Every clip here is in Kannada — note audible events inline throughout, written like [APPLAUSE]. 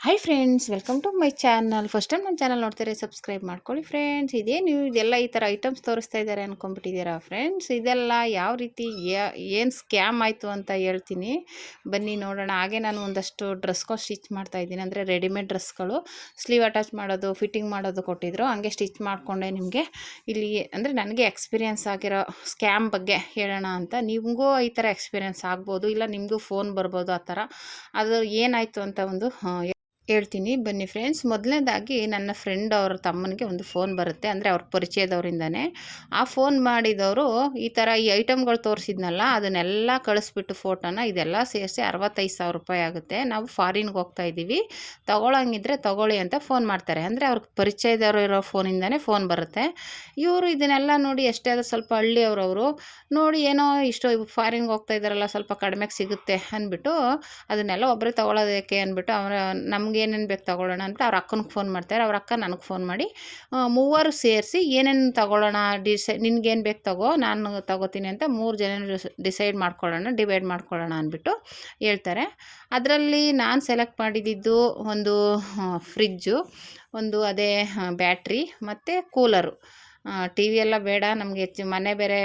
Hi friends welcome to my channel first time ನನ್ನ ಚಾನಲ್ ನೋಡ್ತಾರೆ ಸಬ್ಸ್ಕ್ರೈಬ್ ಮಾಡ್ಕೊಳ್ಳಿ ಫ್ರೆಂಡ್ಸ್ ಇದೇನು ಇದೆಲ್ಲ ಈ ಥರ ಐಟಮ್ಸ್ ತೋರಿಸ್ತಾ ಇದ್ದಾರೆ ಅಂದ್ಕೊಂಬಿಟ್ಟಿದ್ದೀರಾ ಫ್ರೆಂಡ್ಸ್ ಇದೆಲ್ಲ ಯಾವ ರೀತಿ ಏನು ಸ್ಕ್ಯಾಮ್ ಆಯಿತು ಅಂತ ಹೇಳ್ತೀನಿ. ಬನ್ನಿ ನೋಡೋಣ. ಹಾಗೆ ನಾನು ಒಂದಷ್ಟು ಡ್ರೆಸ್ಗಳು ಸ್ಟಿಚ್ ಮಾಡ್ತಾ ಇದ್ದೀನಿ. ಅಂದರೆ ರೆಡಿಮೇಡ್ ಡ್ರೆಸ್ಗಳು ಸ್ಲೀವ್ ಅಟ್ಯಾಚ್ ಮಾಡೋದು ಫಿಟ್ಟಿಂಗ್ ಮಾಡೋದು ಕೊಟ್ಟಿದ್ರು. ಹಂಗೆ ಸ್ಟಿಚ್ ಮಾಡಿಕೊಂಡೆ ನಿಮಗೆ. ಇಲ್ಲಿ ಅಂದರೆ ನನಗೆ ಎಕ್ಸ್ಪೀರಿಯನ್ಸ್ ಆಗಿರೋ ಸ್ಕ್ಯಾಮ್ ಬಗ್ಗೆ ಹೇಳೋಣ ಅಂತ. ನಿಮಗೂ ಈ ಥರ ಎಕ್ಸ್ಪೀರಿಯನ್ಸ್ ಆಗ್ಬೋದು. ಇಲ್ಲ ನಿಮಗೂ ಫೋನ್ ಬರ್ಬೋದು ಆ ಥರ ಅದು ಏನಾಯಿತು ಅಂತ ಒಂದು ಹೇಳ್ತೀನಿ. ಬನ್ನಿ ಫ್ರೆಂಡ್ಸ್ ಮೊದಲನೇದಾಗಿ ನನ್ನ ಫ್ರೆಂಡ್ ಅವ್ರ ತಮ್ಮನಿಗೆ ಒಂದು ಫೋನ್ ಬರುತ್ತೆ. ಅಂದರೆ ಅವ್ರ ಪರಿಚಯದವರಿಂದನೇ. ಆ ಫೋನ್ ಮಾಡಿದವರು ಈ ಥರ ಈ ಐಟಮ್ಗಳು ತೋರಿಸಿದ್ನಲ್ಲ, ಅದನ್ನೆಲ್ಲ ಕಳಿಸ್ಬಿಟ್ಟು ಫೋಟೋನ ಇದೆಲ್ಲ ಸೇರಿಸಿ ಅರವತ್ತೈದು ಸಾವಿರ ರೂಪಾಯಿ ಆಗುತ್ತೆ. ನಾವು ಫಾರಿನ್ಗೆ ಹೋಗ್ತಾ ಇದ್ದೀವಿ ತೊಗೊಳಂಗಿದ್ರೆ ತೊಗೊಳ್ಳಿ ಅಂತ ಫೋನ್ ಮಾಡ್ತಾರೆ. ಅಂದರೆ ಅವ್ರ ಪರಿಚಯದವರು ಇರೋ ಫೋನಿಂದನೇ ಫೋನ್ ಬರುತ್ತೆ. ಇವರು ಇದನ್ನೆಲ್ಲ ನೋಡಿ ಎಷ್ಟೇ ಆದರೂ ಸ್ವಲ್ಪ ಹಳ್ಳಿಯವ್ರವರು ನೋಡಿ ಏನೋ ಇಷ್ಟು ಫಾರಿನ್ಗೆ ಹೋಗ್ತಾ ಇದ್ದಾರಲ್ಲ ಸ್ವಲ್ಪ ಕಡಿಮೆಗೆ ಸಿಗುತ್ತೆ ಅಂದ್ಬಿಟ್ಟು ಅದನ್ನೆಲ್ಲ ಒಬ್ಬರೇ ತೊಗೊಳೋದಕ್ಕೆ ಅಂದ್ಬಿಟ್ಟು ಅವರ ನಮಗೆ ಏನೇನು ಬೇಕು ತೊಗೊಳ್ಳೋಣ ಅಂತ ಅವ್ರ ಅಕ್ಕನಿಗೆ ಫೋನ್ ಮಾಡ್ತಾರೆ. ಅವ್ರ ಅಕ್ಕ ನನಗೆ ಫೋನ್ ಮಾಡಿ ಮೂವರು ಸೇರಿಸಿ ಏನೇನು ತೊಗೊಳ್ಳೋಣ, ಡಿಸೈ, ನಿನಗೇನು ಬೇಕು ತಗೋ, ನಾನು ತಗೋತೀನಿ ಅಂತ ಮೂರು ಜನ ಡಿಸೈಡ್ ಮಾಡ್ಕೊಳ್ಳೋಣ, ಡಿವೈಡ್ ಮಾಡ್ಕೊಳ್ಳೋಣ ಅಂದ್ಬಿಟ್ಟು ಹೇಳ್ತಾರೆ. ಅದರಲ್ಲಿ ನಾನು ಸೆಲೆಕ್ಟ್ ಮಾಡಿದ್ದು ಒಂದು ಫ್ರಿಜ್ಜು, ಒಂದು ಅದೇ ಬ್ಯಾಟ್ರಿ ಮತ್ತು ಕೂಲರು. ಟಿ ವಿ ಎಲ್ಲ ಬೇಡ, ನಮಗೆ ಹೆಚ್ಚು ಮನೆ ಬೇರೆ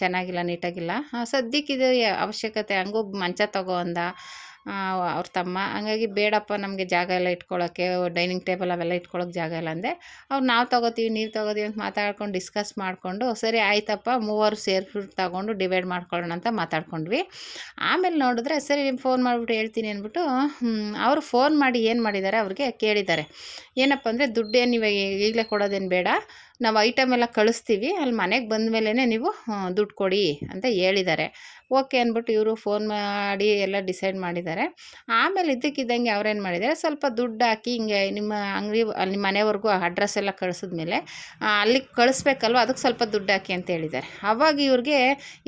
ಚೆನ್ನಾಗಿಲ್ಲ, ನೀಟಾಗಿಲ್ಲ. ಸದ್ಯಕ್ಕೆ ಇದು ಅವಶ್ಯಕತೆ, ಹಂಗೂ ಮಂಚ ತಗೋ ಅಂದ. ಅವ್ರ ತಮ್ಮ. ಹಂಗಾಗಿ ಬೇಡಪ್ಪ ನಮಗೆ ಜಾಗ ಎಲ್ಲ ಇಟ್ಕೊಳ್ಳೋಕ್ಕೆ ಡೈನಿಂಗ್ ಟೇಬಲ್ ಅವೆಲ್ಲ ಇಟ್ಕೊಳ್ಳೋಕೆ ಜಾಗ ಇಲ್ಲ ಅಂದೆ. ಅವ್ರು ನಾವು ತೊಗೋತೀವಿ, ನೀವು ತೊಗೋತೀವಿ ಅಂತ ಮಾತಾಡ್ಕೊಂಡು ಡಿಸ್ಕಸ್ ಮಾಡಿಕೊಂಡು ಸರಿ ಆಯ್ತಪ್ಪ, ಮೂವರು ಸೇರ್ಬಿಟ್ಟು ತಗೊಂಡು ಡಿವೈಡ್ ಮಾಡ್ಕೊಳ್ಳೋಣ ಅಂತ ಮಾತಾಡ್ಕೊಂಡ್ವಿ. ಆಮೇಲೆ ನೋಡಿದ್ರೆ, ಸರಿ ಫೋನ್ ಮಾಡಿಬಿಟ್ಟು ಹೇಳ್ತೀನಿ ಅಂದ್ಬಿಟ್ಟು ಅವರು ಫೋನ್ ಮಾಡಿ ಏನು ಮಾಡಿದ್ದಾರೆ ಅವ್ರಿಗೆ ಕೇಳಿದ್ದಾರೆ. ಏನಪ್ಪ ಅಂದರೆ ದುಡ್ಡೇನು ಇವಾಗ ಈಗಲೇ ಕೊಡೋದೇನು ಬೇಡ. ನಾವು ಐಟಮ್ ಎಲ್ಲ ಕಳಿಸ್ತೀವಿ ಅಲ್ಲಿ ಮನೆಗೆ ಬಂದ ಮೇಲೇ ನೀವು ದುಡ್ಡು ಕೊಡಿ ಅಂತ ಹೇಳಿದ್ದಾರೆ. ಓಕೆ ಅಂದ್ಬಿಟ್ಟು ಇವರು ಫೋನ್ ಮಾಡಿ ಎಲ್ಲ ಡಿಸೈಡ್ ಮಾಡಿದ್ದಾರೆ. ಆಮೇಲೆ ಇದ್ದಕ್ಕಿದ್ದಂಗೆ ಅವ್ರೇನು ಮಾಡಿದ್ದಾರೆ, ಸ್ವಲ್ಪ ದುಡ್ಡು ಹಾಕಿ ಹಿಂಗೆ ನಿಮ್ಮ ಅಂಗಡಿ ನಿಮ್ಮ ಮನೆವರೆಗೂ ಅಡ್ರೆಸ್ ಎಲ್ಲ ಕಳಿಸಿದ್ಮೇಲೆ ಅಲ್ಲಿಗೆ ಕಳಿಸ್ಬೇಕಲ್ವ ಅದಕ್ಕೆ ಸ್ವಲ್ಪ ದುಡ್ಡು ಹಾಕಿ ಅಂತ ಹೇಳಿದ್ದಾರೆ. ಅವಾಗ ಇವ್ರಿಗೆ,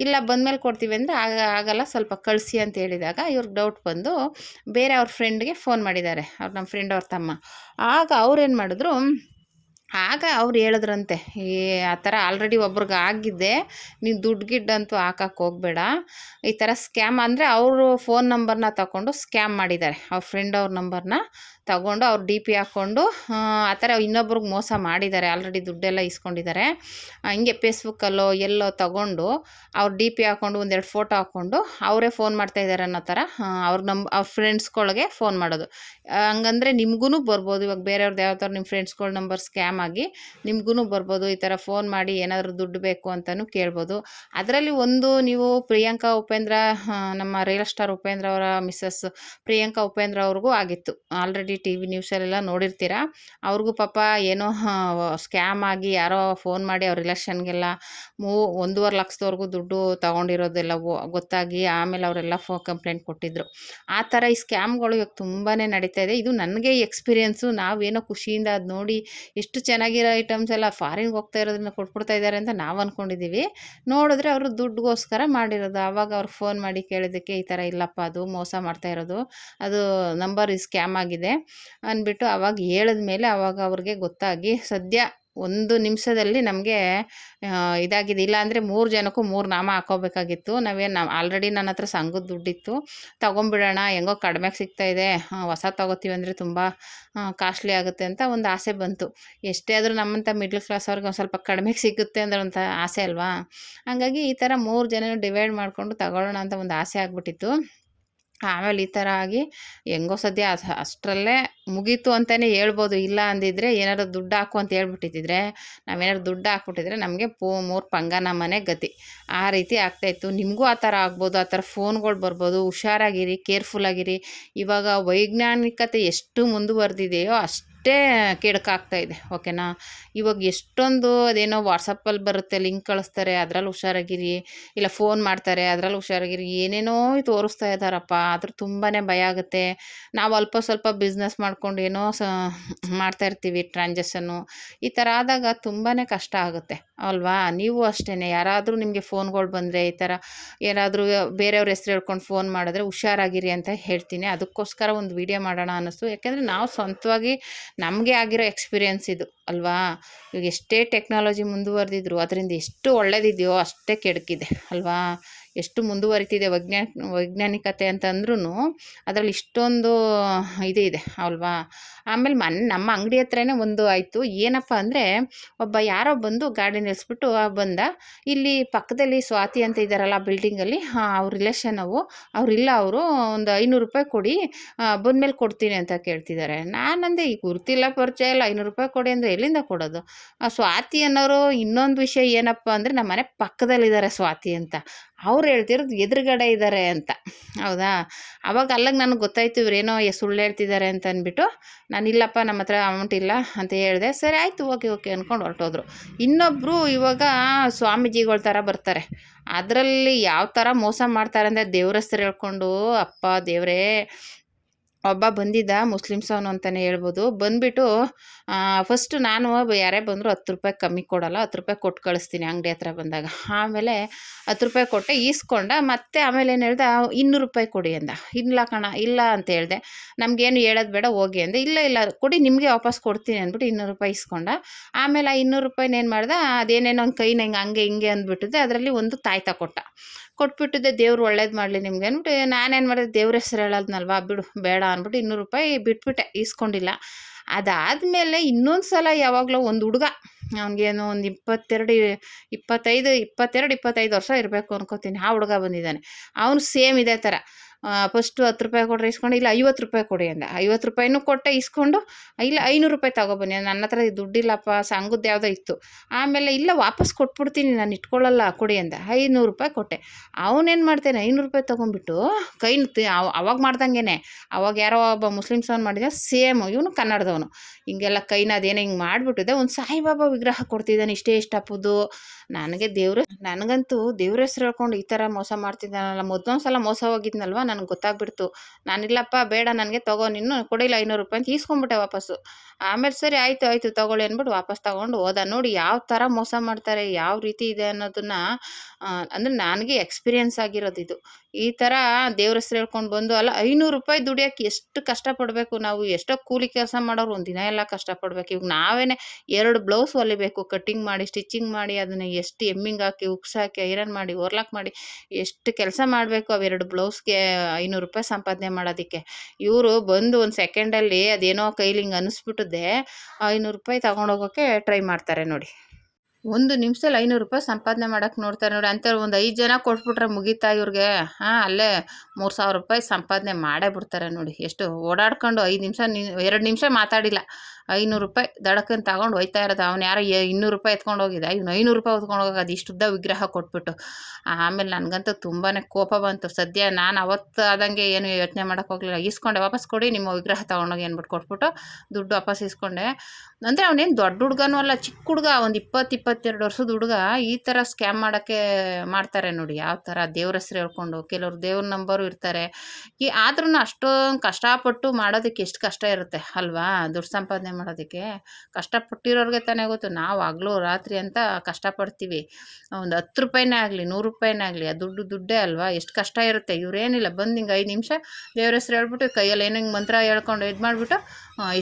ಇಲ್ಲ ಬಂದಮೇಲೆ ಕೊಡ್ತೀವಿ ಅಂದರೆ ಆಗ, ಆಗಲ್ಲ, ಸ್ವಲ್ಪ ಕಳಿಸಿ ಅಂತ ಹೇಳಿದಾಗ ಇವ್ರಿಗೆ ಡೌಟ್ ಬಂದು ಬೇರೆ ಅವ್ರ ಫ್ರೆಂಡ್ಗೆ ಫೋನ್ ಮಾಡಿದ್ದಾರೆ, ಅವ್ರು ನಮ್ಮ ಫ್ರೆಂಡ್ ಅವ್ರ ತಮ್ಮ. ಆಗ ಅವ್ರೇನು ಮಾಡಿದ್ರು ಆಗ ಅವ್ರು ಹೇಳಿದ್ರಂತೆ ಈ ಆ ಥರ ಆಲ್ರೆಡಿ ಒಬ್ರಿಗೆ ಆಗಿದ್ದೆ, ನೀನು ದುಡ್ಡು ಗಿಡ್ಡಂತೂ ಹಾಕಕ್ಕೆ ಹೋಗಬೇಡ. ಈ ಥರ ಸ್ಕ್ಯಾಮ್ ಅಂದರೆ ಅವರು ಫೋನ್ ನಂಬರ್ನ ತಗೊಂಡು ಸ್ಕ್ಯಾಮ್ ಮಾಡಿದ್ದಾರೆ, ಅವ್ರ ಫ್ರೆಂಡ್ ಅವ್ರ ನಂಬರ್ನ ತಗೊಂಡು ಅವ್ರು ಡಿ ಪಿ ಹಾಕ್ಕೊಂಡು, ಆ ಥರ ಇನ್ನೊಬ್ರಿಗೆ ಮೋಸ ಮಾಡಿದ್ದಾರೆ ಆಲ್ರೆಡಿ ದುಡ್ಡೆಲ್ಲ ಇಸ್ಕೊಂಡಿದ್ದಾರೆ. ಹಿಂಗೆ ಫೇಸ್ಬುಕ್ಕಲ್ಲೋ ಎಲ್ಲೋ ತಗೊಂಡು ಅವ್ರು ಡಿ ಪಿ ಹಾಕ್ಕೊಂಡು ಒಂದೆರಡು ಫೋಟೋ ಹಾಕ್ಕೊಂಡು ಅವರೇ ಫೋನ್ ಮಾಡ್ತಾಯಿದ್ದಾರೆ ಅನ್ನೋ ಥರ ಅವ್ರ ನಮ್ಮ ಅವ್ರ ಫ್ರೆಂಡ್ಸ್ಗಳಿಗೆ ಫೋನ್ ಮಾಡೋದು. ಹಂಗಂದರೆ ನಿಮ್ಗೂ ಬರ್ಬೋದು, ಇವಾಗ ಬೇರೆಯವ್ರದ್ದು ಯಾವ ನಿಮ್ಮ ಫ್ರೆಂಡ್ಸ್ಗಳ ನಂಬರ್ ಸ್ಕ್ಯಾಮ್ ಆಗಿ ನಿಮ್ಗೂ ಬರ್ಬೋದು, ಈ ಥರ ಫೋನ್ ಮಾಡಿ ಏನಾದರೂ ದುಡ್ಡು ಬೇಕು ಅಂತಲೂ ಕೇಳ್ಬೋದು. ಅದರಲ್ಲಿ ಒಂದು ನೀವು ಪ್ರಿಯಾಂಕಾ ಉಪೇಂದ್ರ ನಮ್ಮ ರಿಯಲ್ ಸ್ಟಾರ್ ಉಪೇಂದ್ರ ಅವರ ಮಿಸ್ಸಸ್ ಪ್ರಿಯಾಂಕಾ ಉಪೇಂದ್ರ ಅವ್ರಿಗೂ ಆಗಿತ್ತು. ಆಲ್ರೆಡಿ ಟಿ ವಿ ನ್ಯೂಸಲ್ಲೆಲ್ಲ ನೋಡಿರ್ತೀರ. ಅವ್ರಿಗೂ ಪಾಪ ಏನೋ [LAUGHS] ಸ್ಕ್ಯಾಮ್ ಆಗಿ ಯಾರೋ ಫೋನ್ ಮಾಡಿ ಅವ್ರ ರಿಲೇಷನ್ಗೆಲ್ಲ ಮೂ ಒಂದೂವರೆ ಲಕ್ಷದವರೆಗೂ ದುಡ್ಡು ತೊಗೊಂಡಿರೋದೆಲ್ಲ ಗೊತ್ತಾಗಿ ಆಮೇಲೆ ಅವರೆಲ್ಲ ಫೋ ಕಂಪ್ಲೇಂಟ್ ಕೊಟ್ಟಿದ್ದರು ಆ ಥರ ಈ ಸ್ಕ್ಯಾಮ್ಗಳು ಇವಾಗ ತುಂಬಾ ನಡೀತಾ ಇದೆ. ಇದು ನನಗೆ ಎಕ್ಸ್ಪೀರಿಯೆನ್ಸು, ನಾವೇನೋ ಖುಷಿಯಿಂದ ಅದು ನೋಡಿ ಎಷ್ಟು ಚೆನ್ನಾಗಿರೋ ಐಟಮ್ಸ್ ಎಲ್ಲ ಫಾರಿನ್ಗೆ ಹೋಗ್ತಾ ಇರೋದನ್ನ ಕೊಟ್ಬಿಡ್ತಾ ಇದ್ದಾರೆ ಅಂತ ನಾವು ಅಂದ್ಕೊಂಡಿದ್ದೀವಿ ನೋಡಿದ್ರೆ ಅವರು ದುಡ್ಡುಗೋಸ್ಕರ ಮಾಡಿರೋದು. ಆವಾಗ ಅವ್ರು ಫೋನ್ ಮಾಡಿ ಕೇಳಿದ್ದಕ್ಕೆ ಈ ಥರ ಇಲ್ಲಪ್ಪ ಅದು ಮೋಸ ಮಾಡ್ತಾ ಇರೋದು. ಅದು ನಂಬರ್ ಸ್ಕ್ಯಾಮ್ ಆಗಿದೆ. ಅಂದ್ಬಿಟ್ಟು ಅವಾಗ ಹೇಳಿದ ಮೇಲೆ ಅವಾಗ ಅವ್ರಿಗೆ ಗೊತ್ತಾಗಿ ಸದ್ಯ ಒಂದು ನಿಮಿಷದಲ್ಲಿ ನಮಗೆ ಇದಾಗಿದೆ. ಇಲ್ಲ ಅಂದರೆ ಮೂರು ಜನಕ್ಕೂ ಮೂರು ನಾಮ ಹಾಕೋಬೇಕಾಗಿತ್ತು. ನಾವೇನು ನಾವು ಆಲ್ರೆಡಿ ನನ್ನ ಹತ್ರ ಸಂಘದ ದುಡ್ಡಿತ್ತು. ತೊಗೊಂಬಿಡೋಣ ಹೆಂಗೋ ಕಡಿಮೆಗೆ ಇದೆ. ಹೊಸ ತೊಗೋತೀವಿ ಅಂದರೆ ತುಂಬ ಕಾಸ್ಟ್ಲಿ ಆಗುತ್ತೆ ಅಂತ ಒಂದು ಆಸೆ ಬಂತು. ಎಷ್ಟೇ ಆದರೂ ನಮ್ಮಂಥ ಮಿಡ್ಲ್ ಕ್ಲಾಸ್ ಅವ್ರಿಗೆ ಒಂದು ಸ್ವಲ್ಪ ಕಡಿಮೆಗೆ ಸಿಗುತ್ತೆ ಅಂದ್ರೆ ಒಂದು ಆಸೆ ಅಲ್ವಾ? ಹಾಗಾಗಿ ಈ ಥರ ಮೂರು ಜನ ಡಿವೈಡ್ ಮಾಡಿಕೊಂಡು ತಗೊಳ್ಳೋಣ ಅಂತ ಒಂದು ಆಸೆ ಆಗಿಬಿಟ್ಟಿತ್ತು. ಆಮೇಲೆ ಈ ಥರ ಆಗಿ ಹೆಂಗೋ ಸದ್ಯ ಅಷ್ಟರಲ್ಲೇ ಮುಗೀತು ಅಂತಲೇ ಹೇಳ್ಬೋದು. ಇಲ್ಲ ಅಂದಿದ್ರೆ ಏನಾದ್ರು ದುಡ್ಡು ಹಾಕು ಅಂತ ಹೇಳ್ಬಿಟ್ಟಿದ್ರೆ ನಾವೇನಾದ್ರು ದುಡ್ಡು ಹಾಕ್ಬಿಟ್ಟಿದ್ರೆ ನಮಗೆ ಪೂ ಮೂರು ಪಂಗನ ಮನೆ ಗತಿ. ಆ ರೀತಿ ಆಗ್ತಾಯಿತ್ತು ನಿಮಗೂ ಆ ಥರ ಆಗ್ಬೋದು, ಆ ಥರ ಫೋನ್ಗಳು ಬರ್ಬೋದು. ಹುಷಾರಾಗಿರಿ ಕೇರ್ಫುಲ್ ಆಗಿರಿ ಇವಾಗ ವೈಜ್ಞಾನಿಕತೆ ಎಷ್ಟು ಮುಂದುವರೆದಿದೆಯೋ ಅಷ್ಟು ಅಷ್ಟೇ ಇದೆ ಓಕೆನಾ? ಇವಾಗ ಎಷ್ಟೊಂದು ಅದೇನೋ ವಾಟ್ಸಪ್ಪಲ್ಲಿ ಬರುತ್ತೆ, ಲಿಂಕ್ ಕಳಿಸ್ತಾರೆ, ಅದ್ರಲ್ಲಿ ಹುಷಾರಾಗಿರಿ, ಇಲ್ಲ ಫೋನ್ ಮಾಡ್ತಾರೆ, ಅದ್ರಲ್ಲಿ ಹುಷಾರಾಗಿರಿ, ಏನೇನೋ ತೋರಿಸ್ತಾ ಇದ್ದಾರಪ್ಪ, ಆದರೂ ತುಂಬಾ ಭಯ ಆಗುತ್ತೆ. ನಾವು ಅಲ್ಪ ಸ್ವಲ್ಪ ಬಿಸ್ನೆಸ್ ಮಾಡ್ಕೊಂಡು ಏನೋ ಸ ಮಾಡ್ತಾಯಿರ್ತೀವಿ ಟ್ರಾನ್ಸಾಕ್ಷನ್ನು. ಈ ಥರ ಆದಾಗ ತುಂಬಾ ಕಷ್ಟ ಆಗುತ್ತೆ, ಅಲ್ವಾ? ನೀವು ಅಷ್ಟೇ ಯಾರಾದರೂ ನಿಮಗೆ ಫೋನ್ಗಳು ಬಂದರೆ, ಈ ಥರ ಏನಾದರೂ ಬೇರೆಯವ್ರ ಹೆಸ್ರು ಹೇಳ್ಕೊಂಡು ಫೋನ್ ಮಾಡಿದ್ರೆ ಹುಷಾರಾಗಿರಿ ಅಂತ ಹೇಳ್ತೀನಿ. ಅದಕ್ಕೋಸ್ಕರ ಒಂದು ವಿಡಿಯೋ ಮಾಡೋಣ ಅನ್ನಿಸ್ತು. ಯಾಕೆಂದರೆ ನಾವು ಸ್ವಂತವಾಗಿ ನಮಗೆ ಆಗಿರೋ ಎಕ್ಸ್ಪೀರಿಯೆನ್ಸ್ ಇದು, ಅಲ್ವಾ? ಇವಾಗ ಎಷ್ಟೇ ಟೆಕ್ನಾಲಜಿ ಮುಂದುವರೆದಿದ್ರು, ಅದರಿಂದ ಎಷ್ಟು ಒಳ್ಳೇದಿದೆಯೋ ಅಷ್ಟೇ ಕೆಡಕಿದೆ, ಅಲ್ವಾ? ಎಷ್ಟು ಮುಂದುವರಿತಿದೆ ವೈಜ್ಞಾ, ವೈಜ್ಞಾನಿಕತೆ ಅಂತಂದ್ರೂ ಅದರಲ್ಲಿ ಇಷ್ಟೊಂದು ಇದು ಇದೆ ಅಲ್ವಾ? ಆಮೇಲೆ ಮನ್, ನಮ್ಮ ಅಂಗಡಿ ಹತ್ರನೇ ಒಂದು ಆಯಿತು. ಏನಪ್ಪ ಅಂದರೆ ಒಬ್ಬ ಯಾರೋ ಬಂದು ಗಾಡಿ ನಿಲ್ಲಿಸ್ಬಿಟ್ಟು ಬಂದ, ಇಲ್ಲಿ ಪಕ್ಕದಲ್ಲಿ ಸ್ವಾತಿ ಅಂತ ಇದ್ದಾರಲ್ಲ ಬಿಲ್ಡಿಂಗಲ್ಲಿ ಅವ್ರ ರಿಲೇಷನ್ ಅವು. ಅವರಿಲ್ಲ ಅವರು, ಒಂದು ಐನೂರು ರೂಪಾಯಿ ಕೊಡಿ ಬಂದಮೇಲೆ ಕೊಡ್ತೀನಿ ಅಂತ ಕೇಳ್ತಿದ್ದಾರೆ ನಾನಂದೆ, ಈಗ ಗುರ್ತಿಲ್ಲ ಪರಿಚಯ ಇಲ್ಲ, ಐನೂರು ರೂಪಾಯಿ ಕೊಡಿ ಅಂದರೆ ಎಲ್ಲಿಂದ ಕೊಡೋದು? ಸ್ವಾತಿ ಅನ್ನೋರು ಇನ್ನೊಂದು ವಿಷಯ ಏನಪ್ಪ ಅಂದರೆ ನಮ್ಮ ಮನೆ ಪಕ್ಕದಲ್ಲಿದ್ದಾರೆ ಸ್ವಾತಿ ಅಂತ. ಅವ್ರು ಹೇಳ್ತಿರೋದು ಎದುರುಗಡೆ ಇದ್ದಾರೆ ಅಂತ. ಹೌದಾ? ಅವಾಗ ಅಲ್ಲಿಗೆ ನನಗೆ ಗೊತ್ತಾಯ್ತು ಇವ್ರೇನೋ ಸುಳ್ಳು ಹೇಳ್ತಿದ್ದಾರೆ ಅಂತ ಅಂದ್ಬಿಟ್ಟು ನಾನು ಇಲ್ಲಪ್ಪ ನಮ್ಮ ಹತ್ರ ಅಮೌಂಟ್ ಇಲ್ಲ ಅಂತ ಹೇಳಿದೆ. ಸರಿ ಆಯಿತು, ಓಕೆ ಓಕೆ ಅಂದ್ಕೊಂಡು ಹೊರಟೋದ್ರು. ಇನ್ನೊಬ್ಬರು ಇವಾಗ ಸ್ವಾಮೀಜಿಗಳ ಥರ ಬರ್ತಾರೆ. ಅದರಲ್ಲಿ ಯಾವ ಥರ ಮೋಸ ಮಾಡ್ತಾರೆ ಅಂದರೆ ದೇವ್ರ ಹೆಸ್ರು ಹೇಳ್ಕೊಂಡು, ಅಪ್ಪ ದೇವರೇ ಒಬ್ಬ ಬಂದಿದ್ದ ಮುಸ್ಲಿಮ್ಸ್ ಅವನು ಅಂತಲೇ ಹೇಳ್ಬೋದು. ಬಂದುಬಿಟ್ಟು ಫಸ್ಟು ನಾನು ಯಾರೇ ಬಂದರೂ ಹತ್ತು ರೂಪಾಯಿ ಕಮ್ಮಿ ಕೊಡಲ್ಲ, ಹತ್ತು ರೂಪಾಯಿ ಕೊಟ್ಟು ಕಳಿಸ್ತೀನಿ ಅಂಗಡಿ ಹತ್ರ ಬಂದಾಗ. ಆಮೇಲೆ ಹತ್ತು ರೂಪಾಯಿ ಕೊಟ್ಟೆ ಈಸ್ಕೊಂಡ ಮತ್ತೆ ಆಮೇಲೆ ಏನು ಹೇಳ್ದೆ ಇನ್ನೂರು ರೂಪಾಯಿ ಕೊಡಿ ಅಂದ. ಇಲ್ಲ ಕಣ, ಇಲ್ಲ ಅಂತ ಹೇಳಿದೆ. ನಮಗೇನು ಹೇಳೋದು ಬೇಡ, ಹೋಗಿ ಅಂದೆ. ಇಲ್ಲ ಇಲ್ಲ, ಕೊಡಿ, ನಿಮಗೆ ವಾಪಸ್ ಕೊಡ್ತೀನಿ ಅಂದ್ಬಿಟ್ಟು ಇನ್ನೂರು ರೂಪಾಯಿ ಇಸ್ಕೊಂಡ ಆಮೇಲೆ ಆ ಇನ್ನೂರು ರೂಪಾಯಿನ ಏನು ಮಾಡ್ದೆ, ಅದೇನೇನೋ ಒಂದು ಕೈನ ಹಿಂಗೆ ಹಂಗೆ ಹಿಂಗೆ ಅಂದ್ಬಿಟ್ಟಿದ್ದೆ. ಅದರಲ್ಲಿ ಒಂದು ತಾಯ್ತ ಕೊಟ್ಟ. ಕೊಟ್ಬಿಟ್ಟಿದ್ದೆ, ದೇವ್ರು ಒಳ್ಳೇದು ಮಾಡಲಿ ನಿಮಗೆ ಅಂದ್ಬಿಟ್ಟು ನಾನೇನು ಮಾಡಿದೆ, ದೇವ್ರ ಹೆಸ್ರು ಹೇಳೋದ್ನಲ್ವಾ, ಬಿಡು, ಬೇಡ ಅಂದ್ಬಿಟ್ಟು ಇನ್ನೂರು ರೂಪಾಯಿ ಬಿಟ್ಬಿಟ್ಟೆ ಇಸ್ಕೊಂಡಿಲ್ಲ ಅದಾದಮೇಲೆ ಇನ್ನೊಂದು ಸಲ ಯಾವಾಗಲೂ ಒಂದು ಹುಡುಗ, ಅವನಿಗೇನು ಒಂದು ಇಪ್ಪತ್ತೆರಡು, ಇಪ್ಪತ್ತೈದು ಇಪ್ಪತ್ತೆರಡು, ಇಪ್ಪತ್ತೈದು ವರ್ಷ ಇರಬೇಕು ಅನ್ಕೋತೀನಿ, ಆ ಹುಡುಗ ಬಂದಿದ್ದಾನೆ. ಅವನು ಸೇಮ್ ಇದೇ ಥರ ಫಸ್ಟು ಹತ್ತು ರೂಪಾಯಿ ಕೊಡ್ರಿ ಇಸ್ಕೊಂಡು, ಇಲ್ಲ ಐವತ್ತು ರೂಪಾಯಿ ಕೊಡಿ ಅಂದ. ಐವತ್ತು ರೂಪಾಯಿನೂ ಕೊಟ್ಟೆ ಇಸ್ಕೊಂಡು, ಇಲ್ಲ ಐನೂರು ರೂಪಾಯಿ ತಗೊಬನ್ನಿ ನನ್ನ ಹತ್ರ ದುಡ್ಡಿಲ್ಲಪ್ಪ ಸಂಘದ್ದು ಯಾವುದೋ ಇತ್ತು. ಆಮೇಲೆ ಇಲ್ಲ ವಾಪಸ್ ಕೊಟ್ಬಿಡ್ತೀನಿ, ನಾನು ಇಟ್ಕೊಳ್ಳಲ್ಲ, ಕೊಡಿ ಅಂದ. ಐನೂರು ರೂಪಾಯಿ ಕೊಟ್ಟೆ. ಅವನೇನು ಮಾಡ್ತೇನೆ, ಐನೂರು ರೂಪಾಯಿ ತೊಗೊಂಡ್ಬಿಟ್ಟು ಕೈನ ಅವಾಗ ಮಾಡ್ದಂಗೆ ಅವಾಗ ಯಾರೋ ಒಬ್ಬ ಮುಸ್ಲಿಮ್ಸ್ ಅವ್ನು ಮಾಡಿದ, ಸೇಮ್ ಇವನು ಕನ್ನಡದವನು. ಹಿಂಗೆಲ್ಲ ಕೈನ ಅದೇನೋ ಹಿಂಗೆ ಮಾಡಿಬಿಟ್ಟಿದೆ. ಒಂದು ಸಾಯಿಬಾಬಾ ವಿಗ್ರಹ ಕೊಡ್ತಿದ್ದಾನೆ, ಇಷ್ಟೇ ಇಷ್ಟಪ್ಪದು ನನಗೆ ದೇವ್ರ, ನನಗಂತೂ ದೇವ್ರ ಹೆಸ್ರು ಹೇಳ್ಕೊಂಡು ಈ ಥರ ಮೋಸ ಮಾಡ್ತಿದ್ದಾನಲ್ಲ. ಮೊದಲೊಂದು ಸಲ ಮೋಸ ಹೋಗಿದ್ನಲ್ವ? ನನಗೆ ಗೊತ್ತಾಗ್ಬಿಡ್ತು. ನಾನಿಲ್ಲಪ್ಪ, ಬೇಡ, ನನಗೆ ತಗೋ ನೀನು ಕೊಡಿಲ್ಲ, ಐನೂರು ರೂಪಾಯಿ ಅಂತ ಈಸ್ಕೊಂಡ್ಬಿಟ್ಟೆ ವಾಪಸ್ಸು. ಆಮೇಲೆ ಸರಿ, ಆಯಿತು ಆಯಿತು, ತಗೊಳ್ಳಿ ಅಂದ್ಬಿಟ್ಟು ವಾಪಸ್ ತಗೊಂಡು ಹೋದ. ನೋಡಿ ಯಾವ ಥರ ಮೋಸ ಮಾಡ್ತಾರೆ, ಯಾವ ರೀತಿ ಇದೆ ಅನ್ನೋದನ್ನು ಅಂದರೆ ನನಗೆ ಎಕ್ಸ್ಪೀರಿಯೆನ್ಸ್ ಆಗಿರೋದು ಇದು. ಈ ಥರ ದೇವ್ರ ಹೆಸರು ಹೇಳ್ಕೊಂಡು ಬಂದು, ಅಲ್ಲ, ಐನೂರು ರೂಪಾಯಿ ದುಡಿಯೋಕ್ಕೆ ಎಷ್ಟು ಕಷ್ಟಪಡಬೇಕು ನಾವು? ಎಷ್ಟೋ ಕೂಲಿ ಕೆಲಸ ಮಾಡೋರು ಒಂದು ದಿನ ಎಲ್ಲ ಕಷ್ಟಪಡ್ಬೇಕು. ಇವಾಗ ನಾವೇನೆ ಎರಡು ಬ್ಲೌಸ್ ಹೊಲಿಬೇಕು, ಕಟ್ಟಿಂಗ್ ಮಾಡಿ ಸ್ಟಿಚಿಂಗ್ ಮಾಡಿ, ಅದನ್ನು ಎಷ್ಟು ಎಮ್ಮಿಂಗ್ ಹಾಕಿ, ಉಕ್ಸ್ ಹಾಕಿ, ಐರನ್ ಮಾಡಿ, ಓರ್ಲಾಕ್ ಮಾಡಿ, ಎಷ್ಟು ಕೆಲಸ ಮಾಡಬೇಕು ಅವೆರಡು ಬ್ಲೌಸ್ಗೆ ಐನೂರು ರೂಪಾಯಿ ಸಂಪಾದನೆ ಮಾಡೋದಕ್ಕೆ. ಇವರು ಬಂದು ಒಂದು ಸೆಕೆಂಡಲ್ಲಿ ಅದೇನೋ ಕೈಲಿ ಹಿಂಗೆ ಅನ್ನಿಸ್ಬಿಟ್ಟಿದ್ದೆ ಐನೂರು ರೂಪಾಯಿ ತಗೊಂಡೋಗೋಕ್ಕೆ ಟ್ರೈ ಮಾಡ್ತಾರೆ ನೋಡಿ. ಒಂದು ನಿಮಿಷದಲ್ಲಿ ಐನೂರು ರೂಪಾಯಿ ಸಂಪಾದನೆ ಮಾಡೋಕ್ಕೆ ನೋಡ್ತಾರೆ ನೋಡಿ ಅಂತೇಳಿ ಒಂದು ಐದು ಜನ ಕೊಟ್ಬಿಟ್ರೆ ಮುಗೀತಾ ಇವ್ರಿಗೆ. ಹಾಂ, ಅಲ್ಲೇ ಮೂರು ಸಾವಿರ ರೂಪಾಯಿ ಸಂಪಾದನೆ ಮಾಡೇ ಬಿಡ್ತಾರೆ ನೋಡಿ. ಎಷ್ಟು ಓಡಾಡ್ಕೊಂಡು ಐದು ನಿಮಿಷ ನಿ, ಎರಡು ನಿಮಿಷ ಮಾತಾಡಿಲ್ಲ. ಐನೂರು ರೂಪಾಯಿ ದಡಕನ್ ತಗೊಂಡು ಹೋಯ್ತಾ ಇರೋದು. ಅವ್ನು ಯಾರೋ ಇನ್ನೂರು ರೂಪಾಯಿ ಎತ್ಕೊಂಡು ಹೋಗಿದ್ದ. ಇವ್ನು ಐನೂರು ರೂಪಾಯಿ ಎತ್ಕೊಂಡು ಹೋಗೋದು ಇಷ್ಟುದ್ದ ವಿಗ್ರಹ ಕೊಟ್ಬಿಟ್ಟು. ಆಮೇಲೆ ನನಗಂತೂ ತುಂಬಾ ಕೋಪ ಬಂತು. ಸದ್ಯ ನಾನು ಅವತ್ತು ಆದಂಗೆ ಏನು ಯೋಚನೆ ಮಾಡೋಕ್ಕೆ ಹೋಗಲಿಲ್ಲ. ಈಸ್ಕೊಂಡೆ ವಾಪಸ್ ಕೊಡಿ, ನಿಮ್ಮ ವಿಗ್ರಹ ತೊಗೊಂಡೋಗಿ ಅಂದ್ಬಿಟ್ಟು ಕೊಟ್ಬಿಟ್ಟು ದುಡ್ಡು ವಾಪಸ್ ಇಸ್ಕೊಂಡೆ ಅಂದರೆ ಅವನೇನು ದೊಡ್ಡ ಹುಡುಗನೂ ಅಲ್ಲ, ಚಿಕ್ಕ ಹುಡುಗ, ಒಂದು ಇಪ್ಪತ್ತು ಇಪ್ಪತ್ತೆರಡು ವರ್ಷದ ಹುಡುಗ ಈ ಥರ ಸ್ಕ್ಯಾಮ್ ಮಾಡೋಕ್ಕೆ ಮಾಡ್ತಾರೆ ನೋಡಿ. ಯಾವ ಥರ ದೇವ್ರ ಹೆಸರು ಹೇಳ್ಕೊಂಡು ಕೆಲವ್ರು ದೇವ್ರ ನಂಬರು ಇರ್ತಾರೆ. ಈ ಆದ್ರೂ ಅಷ್ಟೊಂದು ಕಷ್ಟಪಟ್ಟು ಮಾಡೋದಕ್ಕೆ ಎಷ್ಟು ಕಷ್ಟ ಇರುತ್ತೆ ಅಲ್ವಾ? ದುಡ್ಡು ಸಂಪಾದನೆ ಮಾಡೋದಕ್ಕೆ. ಕಷ್ಟಪಟ್ಟಿರೋರಿಗೆ ತಾನೇ ಗೊತ್ತು. ನಾವು ಹಗಲು ರಾತ್ರಿ ಅಂತ ಕಷ್ಟಪಡ್ತೀವಿ. ಒಂದು ಹತ್ತು ರೂಪಾಯಿನೇ ಆಗಲಿ, ನೂರು ರೂಪಾಯಿನೇ ಆಗಲಿ, ಆ ದುಡ್ಡು ದುಡ್ಡೇ ಅಲ್ವಾ? ಎಷ್ಟು ಕಷ್ಟ ಇರುತ್ತೆ. ಇವ್ರೇನಿಲ್ಲ, ಬಂದು ಹಿಂಗೆ ಐದು ನಿಮಿಷ ದೇವ್ರ ಹೆಸರು ಹೇಳ್ಬಿಟ್ಟು ಕೈಯಲ್ಲಿ ಏನೋ ಮಂತ್ರ ಹೇಳ್ಕೊಂಡು ಇದು ಮಾಡಿಬಿಟ್ಟು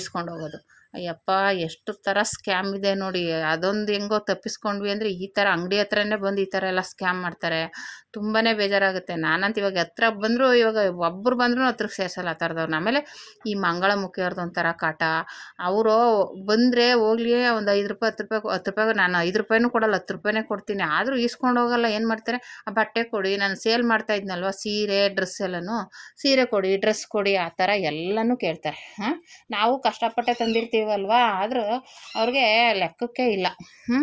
ಇಸ್ಕೊಂಡು ಹೋಗೋದು. ಅಯ್ಯಪ್ಪ, ಎಷ್ಟು ಥರ ಸ್ಕ್ಯಾಮ್ ಇದೆ ನೋಡಿ. ಅದೊಂದು ಹೆಂಗೋ ತಪ್ಪಿಸ್ಕೊಂಡ್ವಿ ಅಂದರೆ ಈ ಥರ ಅಂಗಡಿ ಹತ್ರನೇ ಬಂದು ಈ ಥರ ಎಲ್ಲ ಸ್ಕ್ಯಾಮ್ ಮಾಡ್ತಾರೆ. ತುಂಬಾ ಬೇಜಾರಾಗುತ್ತೆ. ನಾನಂತ ಇವಾಗ ಹತ್ರ ಬಂದರೂ ಇವಾಗ ಒಬ್ಬರು ಬಂದರೂ ಹತ್ರಕ್ಕೆ ಸೇರಿಸಲ್ಲ ಆ ಥರದವ್ರನ್ನ ಆಮೇಲೆ ಈ ಮಂಗಳ ಮುಖಿಯವ್ರದ್ದು ಒಂಥರ ಕಾಟ. ಅವರು ಬಂದರೆ ಹೋಗ್ಲಿ ಒಂದು ಐದು ರೂಪಾಯಿ, ಹತ್ತು ರೂಪಾಯಿ ಹತ್ತು ರೂಪಾಯಿ ನಾನು ಐದು ರೂಪಾಯಿನೂ ಕೊಡಲ್ಲ, ಹತ್ತು ರೂಪಾಯಿನೇ ಕೊಡ್ತೀನಿ. ಆದರೂ ಈಸ್ಕೊಂಡು ಹೋಗಲ್ಲ, ಏನು ಮಾಡ್ತಾರೆ? ಆ ಬಟ್ಟೆ ಕೊಡಿ, ನಾನು ಸೇಲ್ ಮಾಡ್ತಾ ಇದ್ನಲ್ವ ಸೀರೆ, ಡ್ರೆಸ್ ಎಲ್ಲನೂ? ಸೀರೆ ಕೊಡಿ, ಡ್ರೆಸ್ ಕೊಡಿ, ಆ ಥರ ಎಲ್ಲನೂ ಕೇಳ್ತಾರೆ. ಹಾಂ? ನಾವು ಕಷ್ಟಪಟ್ಟೆ ತಂದಿರ್ತೀವಲ್ವಾ ಆದರೂ ಅವ್ರಿಗೆ ಲೆಕ್ಕಕ್ಕೆ ಇಲ್ಲ. ಹ್ಞೂ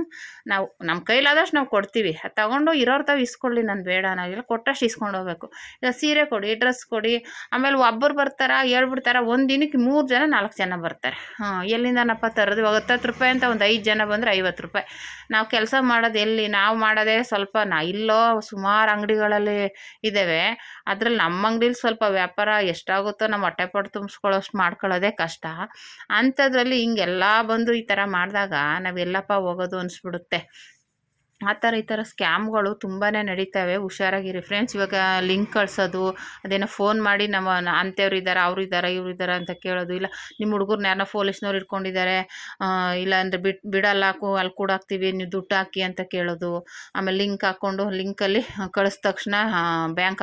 ನಾವು ನಮ್ಮ ಕೈಲಾದಷ್ಟು ನಾವು ಕೊಡ್ತೀವಿ. ತಗೊಂಡು ಇರೋರು ತಾವು ಇಸ್ಕೊಳ್ಳಿ ನಾನು ಬೇಡ. ನಾವೆಲ್ಲ ಕೊಟ್ಟಷ್ಟು ಇಸ್ಕೊಂಡು ಹೋಗ್ಬೇಕು. ಈಗ ಸೀರೆ ಕೊಡಿ, ಡ್ರೆಸ್ ಕೊಡಿ, ಆಮೇಲೆ ಒಬ್ಬರು ಬರ್ತಾರ, ಹೇಳ್ಬಿಡ್ತಾರ, ಒಂದು ದಿನಕ್ಕೆ ಮೂರು ಜನ ನಾಲ್ಕು ಜನ ಬರ್ತಾರೆ. ಹಾಂ ಎಲ್ಲಿಂದನಪ್ಪ ತರೋದು? ಇವಾಗ ಹತ್ತತ್ತು ರೂಪಾಯಿ ಅಂತ ಒಂದು ಐದು ಜನ ಬಂದರೆ ಐವತ್ತು ರೂಪಾಯಿ. ನಾವು ಕೆಲಸ ಮಾಡೋದು ಎಲ್ಲಿ? ನಾವು ಮಾಡೋದೇ ಸ್ವಲ್ಪ ನಾ, ಇಲ್ಲೋ ಸುಮಾರು ಅಂಗಡಿಗಳಲ್ಲಿ ಇದ್ದಾವೆ. ಅದ್ರಲ್ಲಿ ನಮ್ಮ ಅಂಗಡಿಲಿ ಸ್ವಲ್ಪ ವ್ಯಾಪಾರ ಎಷ್ಟಾಗುತ್ತೋ ನಮ್ಮ ಹೊಟ್ಟೆಪಾಡು ತುಂಬಿಸ್ಕೊಳ್ಳೋಷ್ಟು ಮಾಡ್ಕೊಳ್ಳೋದೇ ಕಷ್ಟ. ಅಂಥದ್ರಲ್ಲಿ ಹಿಂಗೆಲ್ಲ ಬಂದು ಈ ಥರ ಮಾಡಿದಾಗ ನಾವೆಲ್ಲಪ್ಪ ಹೋಗೋದು ಅನಿಸ್ಬಿಡುತ್ತೆ. ಆ ಥರ ಈ ಥರ ಸ್ಕ್ಯಾಮ್ಗಳು ತುಂಬಾ ನಡೀತವೆ, ಹುಷಾರಾಗಿರಿ. ಫ್ರೆಂಡ್ಸ್, ಇವಾಗ ಲಿಂಕ್ ಕಳ್ಸೋದು, ಅದೇನೋ ಫೋನ್ ಮಾಡಿ ನಮ್ಮ ಅಂತೆಯವ್ರು ಇದ್ದಾರೆ, ಅವ್ರು ಇದ್ದಾರೆ, ಇವ್ರು ಇದ್ದಾರೆ ಅಂತ ಕೇಳೋದು, ಇಲ್ಲ ನಿಮ್ಮ ಹುಡುಗರ್ನ ಯಾರನ್ನ ಪೊಲೀಸ್ನವ್ರು ಇಟ್ಕೊಂಡಿದ್ದಾರೆ ಇಲ್ಲ ಅಂದರೆ ಬಿಟ್ ಬಿಡಲ್ಲ ಅಲ್ಲಿ ಕೂಡಾಕ್ತೀವಿ ನೀವು ದುಡ್ಡು ಹಾಕಿ ಅಂತ ಕೇಳೋದು. ಆಮೇಲೆ ಲಿಂಕ್ ಹಾಕ್ಕೊಂಡು ಲಿಂಕಲ್ಲಿ ಕಳಿಸಿದ ತಕ್ಷಣ ಬ್ಯಾಂಕ್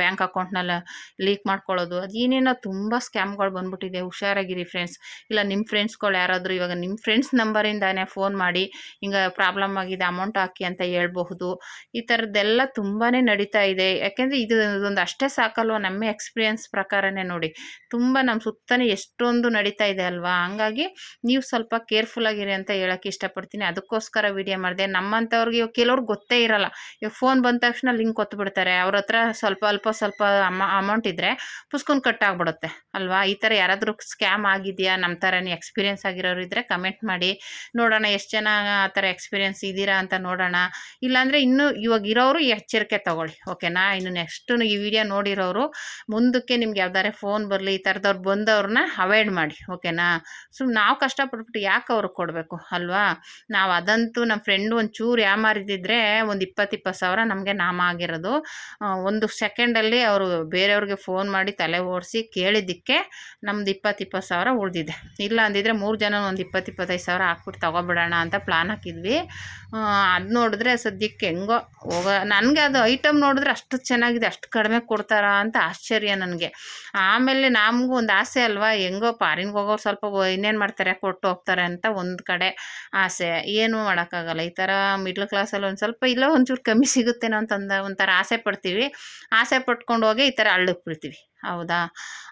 ಬ್ಯಾಂಕ್ ಅಕೌಂಟ್ನೆಲ್ಲ ಲೀಕ್ ಮಾಡ್ಕೊಳ್ಳೋದು. ಅದು ಏನೇನೋ ತುಂಬ ಸ್ಕ್ಯಾಮ್ಗಳು ಬಂದ್ಬಿಟ್ಟಿದೆ, ಹುಷಾರಾಗಿರಿ ಫ್ರೆಂಡ್ಸ್. ಇಲ್ಲ ನಿಮ್ಮ ಫ್ರೆಂಡ್ಸ್ಗಳು ಯಾರಾದರೂ, ಇವಾಗ ನಿಮ್ಮ ಫ್ರೆಂಡ್ಸ್ ನಂಬರಿಂದಾನೇ ಫೋನ್ ಮಾಡಿ, ಹಿಂಗೆ ಪ್ರಾಬ್ಲಮ್ ಆಗಿದೆ, ಅಮೌಂಟ್ ಅಂತ ಹೇಳ್ಬಹುದು. ಈ ಥರದ್ದೆಲ್ಲ ತುಂಬಾ ನಡೀತಾ ಇದೆ. ಯಾಕೆಂದರೆ ಇದು ಒಂದು ಅಷ್ಟೇ ಸಾಕಲ್ವ? ನಮ್ಮ ಎಕ್ಸ್ಪೀರಿಯನ್ಸ್ ಪ್ರಕಾರನೇ ನೋಡಿ. ತುಂಬ ನಮ್ಮ ಸುತ್ತನೇ ಎಷ್ಟೊಂದು ನಡೀತಾ ಇದೆ ಅಲ್ವಾ? ಹಂಗಾಗಿ ನೀವು ಸ್ವಲ್ಪ ಕೇರ್ಫುಲ್ ಆಗಿರಿ ಅಂತ ಹೇಳೋಕ್ಕೆ ಇಷ್ಟಪಡ್ತೀನಿ. ಅದಕ್ಕೋಸ್ಕರ ವಿಡಿಯೋ ಮಾಡಿದೆ. ನಮ್ಮಂಥವ್ರಿಗೆ ಇವಾಗ ಕೆಲವ್ರಿಗೆ ಗೊತ್ತೇ ಇರಲ್ಲ. ಇವಾಗ ಫೋನ್ ಬಂದ ತಕ್ಷಣ ಲಿಂಕ್ ಕೊಟ್ಬಿಡ್ತಾರೆ. ಅವ್ರ ಹತ್ರ ಸ್ವಲ್ಪ ಅಲ್ಪ ಸ್ವಲ್ಪ ಅಮ ಅಮೌಂಟ್ ಇದ್ದರೆ ಪುಸ್ಕೊಂಡು ಕಟ್ ಆಗ್ಬಿಡುತ್ತೆ. ಅಲ್ವಾ? ಈ ಥರ ಯಾರಾದರೂ ಸ್ಕ್ಯಾಮ್ ಆಗಿದೆಯಾ? ನಮ್ಮ ಥರನೇ ಎಕ್ಸ್ಪೀರಿಯನ್ಸ್ ಆಗಿರೋರು ಇದ್ದರೆ ಕಮೆಂಟ್ ಮಾಡಿ. ನೋಡೋಣ, ಎಷ್ಟು ಜನ ಆ ಥರ ಎಕ್ಸ್ಪೀರಿಯನ್ಸ್ ಇದ್ದೀರಾ ಅಂತ ನೋಡೋಣ. ಇಲ್ಲಾಂದರೆ ಇನ್ನೂ ಇವಾಗ ಇರೋರು ಎಚ್ಚರಿಕೆ ತಗೊಳ್ಳಿ. ಓಕೆನಾ? ಇನ್ನು ನೆಕ್ಸ್ಟು ಈ ವಿಡಿಯೋ ನೋಡಿರೋರು ಮುಂದಕ್ಕೆ ನಿಮ್ಗೆ ಯಾವ್ದಾರೆ ಫೋನ್ ಬರಲಿ, ಈ ಥರದವ್ರು ಬಂದವ್ರನ್ನ ಅವಾಯ್ಡ್ ಮಾಡಿ. ಓಕೆನಾ? ಸುಮ್ ನಾವು ಕಷ್ಟಪಟ್ಬಿಟ್ಟು ಯಾಕೆ ಅವ್ರಿಗೆ ಕೊಡಬೇಕು, ಅಲ್ವಾ? ನಾವು ಅದಂತೂ ನಮ್ಮ ಫ್ರೆಂಡು ಒಂಚೂರು ಯಾಮಾರಿದ್ದಿದ್ರೆ ಒಂದು ಇಪ್ಪತ್ತು ಇಪ್ಪತ್ತು ಸಾವಿರ ನಮಗೆ ನಾಮ ಆಗಿರೋದು. ಒಂದು ಸೆಕೆಂಡಲ್ಲಿ ಅವರು ಬೇರೆಯವ್ರಿಗೆ ಫೋನ್ ಮಾಡಿ ತಲೆ ಓಡಿಸಿ ಕೇಳಿದ್ದಕ್ಕೆ ನಮ್ದು ಇಪ್ಪತ್ತು ಇಪ್ಪತ್ತು ಸಾವಿರ ಉಳಿದಿದೆ. ಇಲ್ಲ ಅಂದಿದ್ರೆ ಮೂರು ಜನ ಒಂದು ಇಪ್ಪತ್ತು ಇಪ್ಪತ್ತೈದು ಸಾವಿರ ಹಾಕ್ಬಿಟ್ಟು ತೊಗೊಬಿಡೋಣ ಅಂತ ಪ್ಲಾನ್ ಹಾಕಿದ್ವಿ. ಅದು ನೋಡಿದ್ರೆ ಸದ್ಯಕ್ಕೆ ಹೆಂಗೋ ಹೋಗ, ನನಗೆ ಅದು ಐಟಮ್ ನೋಡಿದ್ರೆ ಅಷ್ಟು ಚೆನ್ನಾಗಿದೆ, ಅಷ್ಟು ಕಡಿಮೆ ಕೊಡ್ತಾರಾ ಅಂತ ಆಶ್ಚರ್ಯ ನನಗೆ. ಆಮೇಲೆ ನಮಗೂ ಒಂದು ಆಸೆ ಅಲ್ವಾ, ಹೆಂಗೋ ಫಾರಿನ್ಗೆ ಹೋಗೋರು ಸ್ವಲ್ಪ ಇನ್ನೇನು ಮಾಡ್ತಾರೆ, ಕೊಟ್ಟು ಹೋಗ್ತಾರೆ ಅಂತ ಒಂದು ಕಡೆ ಆಸೆ. ಏನು ಮಾಡೋಕ್ಕಾಗಲ್ಲ, ಈ ಥರ ಮಿಡ್ಲ್ ಕ್ಲಾಸಲ್ಲಿ ಒಂದು ಸ್ವಲ್ಪ ಇಲ್ಲ ಒಂಚೂರು ಕಮ್ಮಿ ಸಿಗುತ್ತೇನೋ ಅಂತಂದ ಒಂಥರ ಆಸೆ ಪಡ್ತೀವಿ. ಆಸೆ ಪಟ್ಕೊಂಡು ಹೋಗಿ ಈ ಥರ ಅಳ್ಳಕ್ಕೆ ಬಿಡ್ತೀವಿ ಹೌದಾ?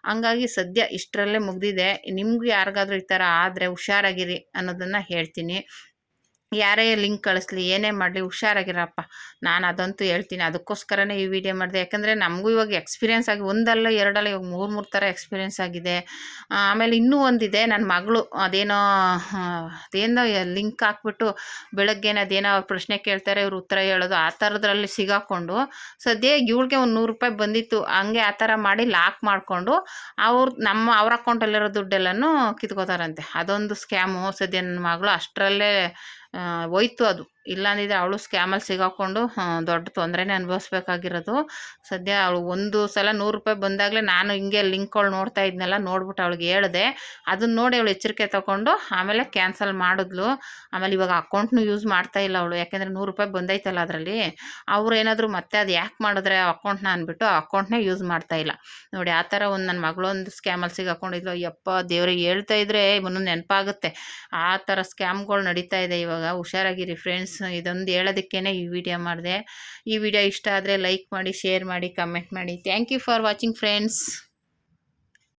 ಹಂಗಾಗಿ ಸದ್ಯ ಇಷ್ಟರಲ್ಲೇ ಮುಗ್ದಿದೆ. ನಿಮಗೂ ಯಾರಿಗಾದ್ರೂ ಈ ಥರ ಆದರೆ ಹುಷಾರಾಗಿರಿ ಅನ್ನೋದನ್ನು ಹೇಳ್ತೀನಿ. ಯಾರೇ ಲಿಂಕ್ ಕಳಿಸ್ಲಿ, ಏನೇ ಮಾಡಲಿ, ಹುಷಾರಾಗಿರಪ್ಪ. ನಾನು ಅದಂತೂ ಹೇಳ್ತೀನಿ, ಅದಕ್ಕೋಸ್ಕರನೇ ಈ ವಿಡಿಯೋ ಮಾಡಿದೆ. ಯಾಕಂದರೆ ನಮಗೂ ಇವಾಗ ಎಕ್ಸ್ಪೀರಿಯೆನ್ಸ್ ಆಗಿ ಒಂದಲ್ಲ ಎರಡಲ್ಲ, ಇವಾಗ ಮೂರು ಮೂರು ಥರ ಎಕ್ಸ್ಪೀರಿಯೆನ್ಸ್ ಆಗಿದೆ. ಆಮೇಲೆ ಇನ್ನೂ ಒಂದಿದೆ ನನ್ನ ಮಗಳು, ಅದೇನೋ ಅದೇನೋ ಲಿಂಕ್ ಹಾಕ್ಬಿಟ್ಟು ಬೆಳಗ್ಗೆನೇ ಅದೇನೋ ಅವ್ರು ಪ್ರಶ್ನೆ ಕೇಳ್ತಾರೆ, ಇವ್ರು ಉತ್ತರ ಹೇಳೋದು, ಆ ಥರದ್ರಲ್ಲಿ ಸಿಗಾಕೊಂಡು ಸದ್ಯ ಇವಳಿಗೆ ಒಂದು ನೂರು ರೂಪಾಯಿ ಬಂದಿತ್ತು, ಹಂಗೆ ಆ ಥರ ಮಾಡಿ ಲಾಕ್ ಮಾಡಿಕೊಂಡು, ಅವ್ರು, ನಮ್ಮ, ಅವ್ರ ಅಕೌಂಟಲ್ಲಿರೋ ದುಡ್ಡೆಲ್ಲನೂ ಕಿತ್ಕೋತಾರಂತೆ. ಅದೊಂದು ಸ್ಕ್ಯಾಮು ಸದ್ಯ ನನ್ನ ಮಗಳು ಅಷ್ಟರಲ್ಲೇ ಹೋಯ್ತು ಅದು ಇಲ್ಲಾಂದಿದ್ರೆ ಅವಳು ಸ್ಕ್ಯಾಮಲ್ಲಿ ಸಿಗಾಕೊಂಡು ಆ, ದೊಡ್ಡ ತೊಂದರೆನೇ ಅನುಭವಿಸ್ಬೇಕಾಗಿರೋದು. ಸದ್ಯ ಅವಳು ಒಂದು ಸಲ ನೂರು ರೂಪಾಯಿ ಬಂದಾಗಲೇ ನಾನು ಹಿಂಗೆ ಲಿಂಕ್ಗಳು ನೋಡ್ತಾ ಇದ್ನಲ್ಲ ನೋಡ್ಬಿಟ್ಟು ಅವಳಿಗೆ ಹೇಳಿದೆ. ಅದನ್ನ ನೋಡಿ ಅವಳು ಎಚ್ಚರಿಕೆ ತಗೊಂಡು ಆಮೇಲೆ ಕ್ಯಾನ್ಸಲ್ ಮಾಡಿದ್ಲು. ಆಮೇಲೆ ಇವಾಗ ಅಕೌಂಟ್ನು ಯೂಸ್ ಮಾಡ್ತಾ ಇಲ್ಲ ಅವಳು. ಯಾಕೆಂದರೆ ನೂರು ರೂಪಾಯಿ ಬಂದೈತಲ್ಲ ಅದರಲ್ಲಿ. ಅವ್ರು ಏನಾದರೂ ಮತ್ತೆ ಅದು ಯಾಕೆ ಮಾಡಿದ್ರೆ ಅಕೌಂಟ್ನ ಅಂದ್ಬಿಟ್ಟು ಆ ಅಕೌಂಟ್ನೇ ಯೂಸ್ ಮಾಡ್ತಾ ಇಲ್ಲ. ನೋಡಿ ಆ ಥರ ಒಂದು ನನ್ನ ಮಗಳೊಂದು ಸ್ಕ್ಯಾಮಲ್ಲಿ ಸಿಗಾಕೊಂಡಿದ್ಲು. ಯಪ್ಪ ದೇವ್ರಿಗೆ ಹೇಳ್ತಾ ಇದ್ರೆ ಇವನು ನೆನಪಾಗುತ್ತೆ. ಆ ಥರ ಸ್ಕ್ಯಾಮ್ಗಳು ನಡೀತಾ ಇದೆ ಇವಾಗ. ಹುಷಾರಾಗಿರಿ ಫ್ರೆಂಡ್ಸ್ ಇದೊಂದು ಹೇಳೋದಕ್ಕೇ ಈ ವಿಡಿಯೋ ಮಾಡಿದೆ. ಈ ವಿಡಿಯೋ ಇಷ್ಟ ಆದರೆ ಲೈಕ್ ಮಾಡಿ ಶೇರ್ ಮಾಡಿ ಕಮೆಂಟ್ ಮಾಡಿ. Thank you for watching friends